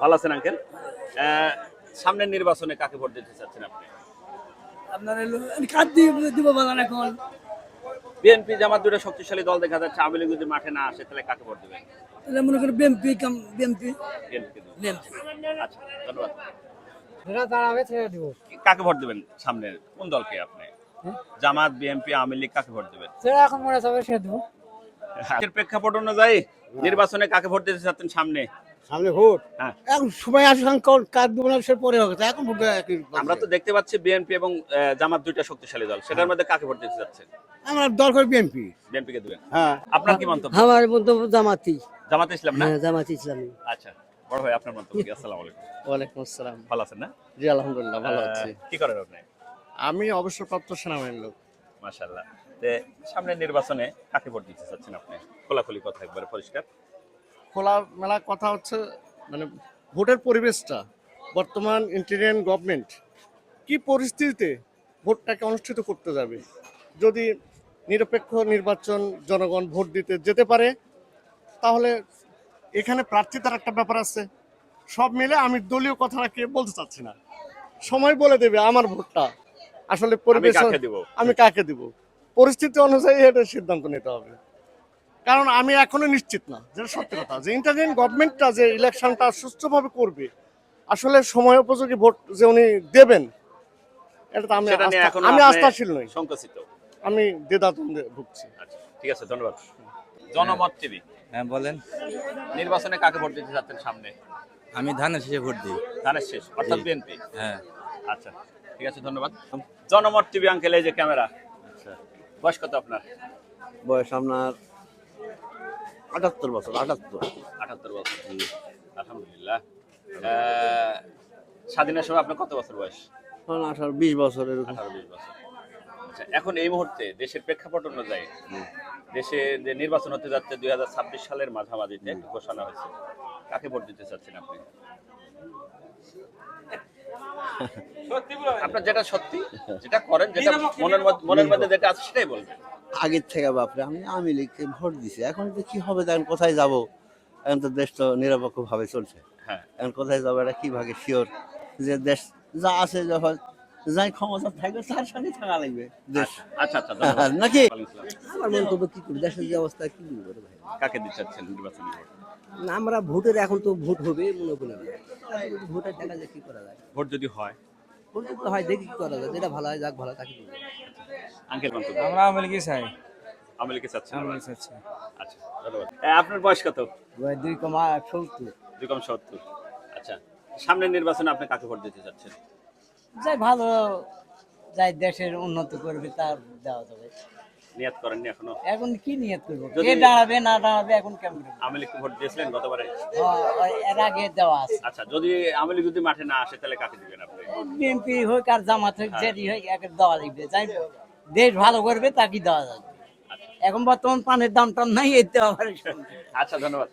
ভালো আছেন আঙ্কেল সামনের নির্বাচনে কাকে ভোট দিতে চাচ্ছেন আপনি? আপনার হলো কাজ দিয়ে দিব বলেন এখন। বিএনপি জামাত দুটো শক্তিশালী দল দেখা যাচ্ছে আওয়ামী লীগ যদি মাঠে না আসে তাহলে কাকে ভোট দেবেন? তাহলে মনে করেন বিএমপি কাম বিএমপি বিএনপি। আচ্ছা ধন্যবাদ। দাঁড়াবে দিব। কাকে ভোট দেবেন সামনে? কোন দলকে আপনি? জামাত বিএনপি আওয়ামী লীগ কাকে ভোট দেবেন? এখন মনে দিব। এর প্রেক্ষাপট অনুযায়ী নির্বাচনে কাকে ভোট দিতে চাচ্ছেন সামনে? সামনে ভোট। হ্যাঁ। এখন সময় আসে এখন কাজ না পরে হবে। এখন ভোট আমরা তো দেখতে পাচ্ছি বিএনপি এবং জামাত দুইটা শক্তিশালী দল। সেটার মধ্যে কাকে ভোট দিতে আমার দরকার বিএনপি। বিএনপি কে দেবেন? হ্যাঁ। আপনার কি মন্তব্য? আমার মন্তব্য জামাতি। জামাত ইসলাম না? হ্যাঁ জামাতি ইসলামী। আচ্ছা বড় ভাই আপনার মন্তব্য কি? আসসালামু আলাইকুম। ওয়ালাইকুম আসসালাম। ভালো আছেন না? জি আলহামদুলিল্লাহ ভালো আছি। কি করেন আপনি? আমি অবসরপ্রাপ্ত সেনাবাহিনীর লোক। মাশাআল্লাহ। তে সামনের নির্বাচনে কাকে ভোট দিতে চাচ্ছেন আপনি? খোলাখুলি কথা একবারে পরিষ্কার। খোলা মেলা কথা হচ্ছে মানে ভোটের পরিবেশটা বর্তমান ইন্টারিয়ান গভর্নমেন্ট কি পরিস্থিতিতে ভোটটাকে অনুষ্ঠিত করতে যাবে? যদি নিরপেক্ষ নির্বাচন জনগণ ভোট দিতে যেতে পারে তাহলে এখানে প্রার্থিতার একটা ব্যাপার আছে। সব মিলে আমি দলীয় কথাটাকে বলতে চাচ্ছি না। সময় বলে দেবে আমার ভোটটা। আসলে পরিবেশ আমি কাকে দিব? পরিস্থিতি অনুযায়ী এটা সিদ্ধান্ত নিতে হবে। কারণ আমি এখনও নিশ্চিত না যেটা সত্যি কথা। যে ইন্টারিয়ান গভর্নমেন্টটা যে ইলেকশনটা সুস্থভাবে করবে আসলে সময় উপযোগী ভোট যে উনি দেবেন এটা তো আমি আমি আস্থাশীল নই। সংকুচিত আমি দ্বিধাদ্বন্দ্বে ভুগছি। আচ্ছা ঠিক আছে ধন্যবাদ। জনমত টিভি। হ্যাঁ বলেন। নির্বাচনে কাকে ভোট দিতে চাচ্ছেন সামনে? আমি ধানের শেষে ভোট দিই। ধানের শেষ অর্থাৎ বিএনপি? হ্যাঁ। আচ্ছা ঠিক আছে ধন্যবাদ। জনমত টিভি আঙ্কেল এই যে ক্যামেরা। আচ্ছা বয়স কত আপনার? বয়স আপনার আটাত্তর বছর আটাত্তর। আটাত্তর বছর আলহামদুলিল্লাহ। স্বাধীনের সময় আপনার কত বছর বয়স? আঠারো বিশ বছর আঠারো বিশ বছর। আচ্ছা এখন এই মুহূর্তে দেশের প্রেক্ষাপট অনুযায়ী দেশে যে নির্বাচন হতে যাচ্ছে দুই হাজার ছাব্বিশ সালের মাঝামাঝিতে ঘোষণা হয়েছে কাকে ভোট দিতে চাচ্ছেন আপনি? আপনার যেটা সত্যি যেটা করেন যেটা মনের মধ্যে মনের মধ্যে যেটা আছে সেটাই বলবেন। আগের থেকে বাপরে আমি আমি লীগকে ভোট দিছি। এখন তো কি হবে? এখন কোথায় যাব? এখন তো দেশ তো নিরপেক্ষ ভাবে চলছে। হ্যাঁ। এখন কোথায় যাব? এটা কি ভাগে শিওর যে দেশ যা আছে যখন যাই ক্ষমতা থাকবে তার সঙ্গে থাকা লাগবে দেশ। আচ্ছা আচ্ছা নাকি? ওয়ালাইকুম আসসালাম। আমার মন্তব্য কি করব? দেশের যে অবস্থা কি করব ভাই? কাকে দিতে চাচ্ছেন নির্বাচনী আমরা ভোটের এখন তো ভোট হবে মনে করি না। ভোটের টাকা দিয়ে কি করা যায়। ভোট যদি হয়? ভোট তো হয় দেখি কি করা যায়। যেটা ভালো হয় যাক ভালো হয় তাকে আঙ্কেল আমরা আওয়ামী লীগই চাই। আওয়ামী লীগকে চাচ্ছেন? আওয়ামী লীগ চাচ্ছি। আচ্ছা ধন্যবাদ। আপনার বয়স কত? দুই কমা সত্তর। দুই কম সত্তর। আচ্ছা সামনের নির্বাচনে আপনি কাকে ভোট দিতে চাচ্ছেন? যাই ভালো যাই দেশের উন্নতি করবে তার দেওয়া যাবে। নিয়াত করেননি এখনও? এখন কি নিয়ত করব? যদি- কে দাঁড়াবে না দাঁড়াবে এখন কেমন? আওয়ামী ভোট দিয়েছিলেন গতবারে? ও, এর আগে দেওয়া আছে। আচ্ছা যদি আওয়ামী লীগ যদি মাঠে না আসে তাহলে কাকে দিবেন আপনি? বিএনপি হোক আর জামাত হোক যেটি হোক একে দেওয়া লাগবে। যাই দেশ ভালো করবে তাকে দেওয়া যাবে এখন বর্তমান পানের দাম টাম নাই এই দেওয়া আচ্ছা ধন্যবাদ।